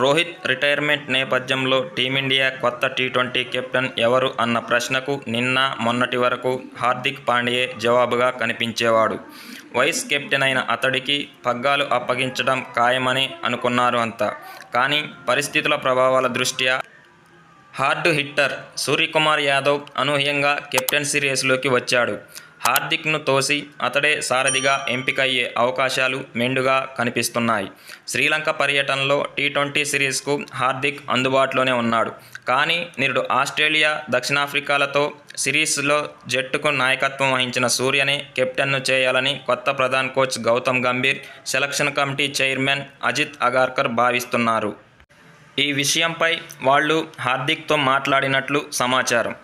Rohit retirement నేపథ్యంలో team India కొత్త T twenty captain ఎవరు అన్న ప్రశ్నకు నిన్న మొన్నటి వరకు హార్దిక్ పాండ్యే జవాబుగా కనిపించేవాడు. వైస్ కెప్టెన్ అయిన అతడికి పగ్గాలు అప్పగించడం ఖాయమని అనుకున్నారు అంతా. కానీ పరిస్థితుల ప్రభావాల దృష్ట్యా హార్డ్ హిట్టర్ సూర్యకుమార్ యాదవ్ అనూహ్యంగా కెప్టెన్సీ రేసులోకి వచ్చాడు. హార్దిక్ను తోసి అతడే సారథిగా ఎంపికయ్యే అవకాశాలు మెండుగా కనిపిస్తున్నాయి. శ్రీలంక పర్యటనలో టీ ట్వంటీ సిరీస్కు హార్దిక్ అందుబాటులోనే ఉన్నాడు. కానీ నిరుడు ఆస్ట్రేలియా దక్షిణాఫ్రికాలతో సిరీస్లో జట్టుకు నాయకత్వం వహించిన సూర్యనే కెప్టెన్ను చేయాలని కొత్త Pradhan coach Gautam Gambhir selection committee chairman Ajit Agarkar భావిస్తున్నారు. ఈ విషయంపై వాళ్ళు హార్దిక్తో మాట్లాడినట్లు సమాచారం.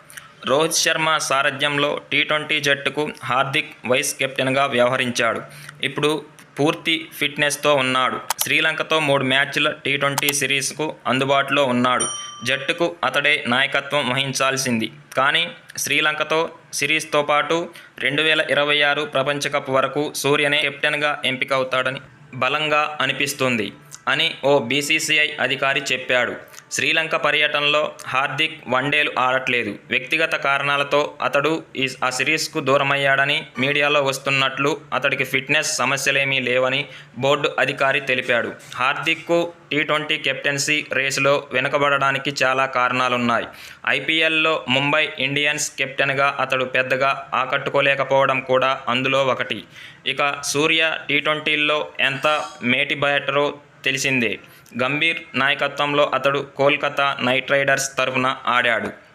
రోహిత్ శర్మ సారథ్యంలో టీ ట్వంటీ జట్టుకు హార్దిక్ వైస్ కెప్టెన్గా వ్యవహరించాడు. ఇప్పుడు పూర్తి ఫిట్నెస్తో ఉన్నాడు. శ్రీలంకతో మూడు మ్యాచ్ల టీ ట్వంటీ సిరీస్కు అందుబాటులో ఉన్నాడు. జట్టుకు అతడే నాయకత్వం వహించాల్సింది. కానీ శ్రీలంకతో సిరీస్తో పాటు రెండు వేల ఇరవై ఆరు ప్రపంచ కప్ వరకు సూర్యనే కెప్టెన్గా ఎంపికవుతాడని బలంగా అనిపిస్తుంది. అని ఓ బీసీసీఐ అధికారి చెప్పాడు. శ్రీలంక పర్యటనలో హార్దిక్ వన్డేలు ఆడట్లేదు. వ్యక్తిగత కారణాలతో అతడు ఈ ఆ సిరీస్కు దూరమయ్యాడని మీడియాలో వస్తున్నట్లు అతడికి ఫిట్నెస్ సమస్యలేమీ లేవని బోర్డు అధికారి తెలిపాడు. హార్దిక్కు టీ ట్వంటీ కెప్టెన్సీ రేసులో వెనుకబడడానికి చాలా కారణాలున్నాయి. ఐపీఎల్లో ముంబై ఇండియన్స్ కెప్టెన్గా అతడు పెద్దగా ఆకట్టుకోలేకపోవడం కూడా అందులో ఒకటి. ఇక సూర్య టీ ట్వంటీల్లో ఎంత మేటి బ్యాటరో తెలిసిందే. గంభీర్ నాయకత్వంలో అతడు కోల్కతా నైట్ రైడర్స్ తరఫున ఆడాడు.